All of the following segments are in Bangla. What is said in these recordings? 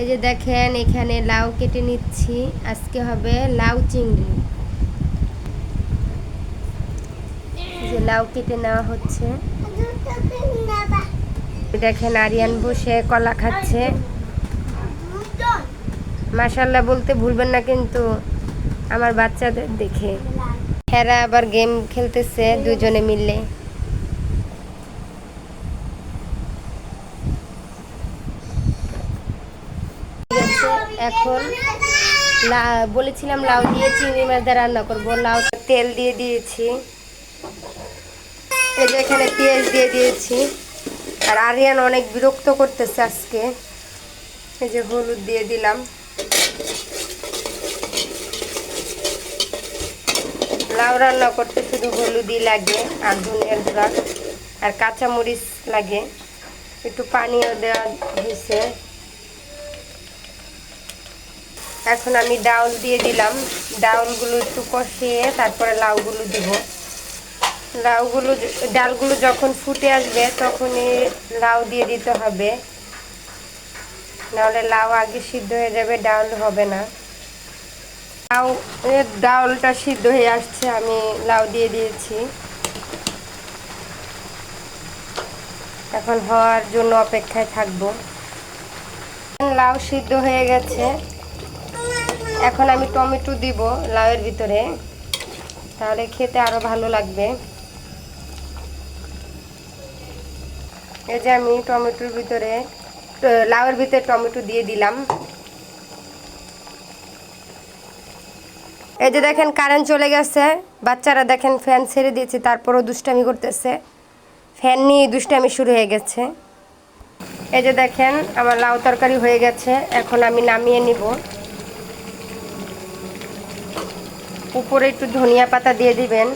এই যে দেখেন, এখানে লাউ কেটে নিচ্ছি। আজকে হবে লাউ চিংড়ি। যে লাউ কেটে নেওয়া হচ্ছে। দেখেন, আরিয়ান বসে কলা খাচ্ছে। মাশাল্লাহ বলতে ভুলবেন না কিন্তু আমার বাচ্চাদের দেখে। হেরা আবার গেম খেলতেছে দুজনে মিলে। এখন বলেছিলাম লাউ দিয়ে চিংড়ি মাছ দিয়ে রান্না করব। লাউ তেল দিয়ে দিয়েছি। এই যে এখানে পেঁয়াজ দিয়ে দিয়েছি। আর আরিয়ান অনেক বিরক্ত করতেছে আজকে। এই যে হলুদ দিয়ে দিলাম। লাউ রান্না করতে শুধু হলুদই লাগে আর ধনিয়ার গুঁড়া আর কাঁচামরিচ লাগে। একটু পানিও দেওয়া হয়েছে। এখন আমি ডাউল দিয়ে দিলাম। ডাউলগুলো একটু কষিয়ে তারপরে লাউগুলো দিব। লাউগুলো ডালগুলো যখন ফুটে আসবে তখনই লাউ দিয়ে দিতে হবে। নাহলে লাউ আগে সিদ্ধ হয়ে যাবে, ডাউল হবে না। লাউ ডাউলটা সিদ্ধ হয়ে আসছে, আমি লাউ দিয়ে দিয়েছি। এখন হওয়ার জন্য অপেক্ষায় থাকব। লাউ সিদ্ধ হয়ে গেছে। এখন আমি টমেটো দিব লাউয়ের ভিতরে। তাহলে খেতে আরও ভালো লাগবে। এই যে আমি টমেটোর ভিতরে লাউয়ের ভিতরে টমেটো দিয়ে দিলাম। এই যে দেখেন কারেন্ট চলে গেছে। বাচ্চারা দেখেন ফ্যান ছেড়ে দিয়েছে, তারপরও দুষ্টামি করতেছে। ফ্যান নিয়ে দুষ্টামি শুরু হয়ে গেছে। এই যে দেখেন, আমার লাউ তরকারি হয়ে গেছে। এখন আমি নামিয়ে নিব। উপরে একটু ধনিয়া পাতা দিয়ে দিবেন।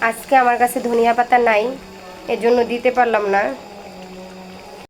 আজকে আমার কাছে ধনিয়া পাতা নাই, এজন্য দিতে পারলাম না।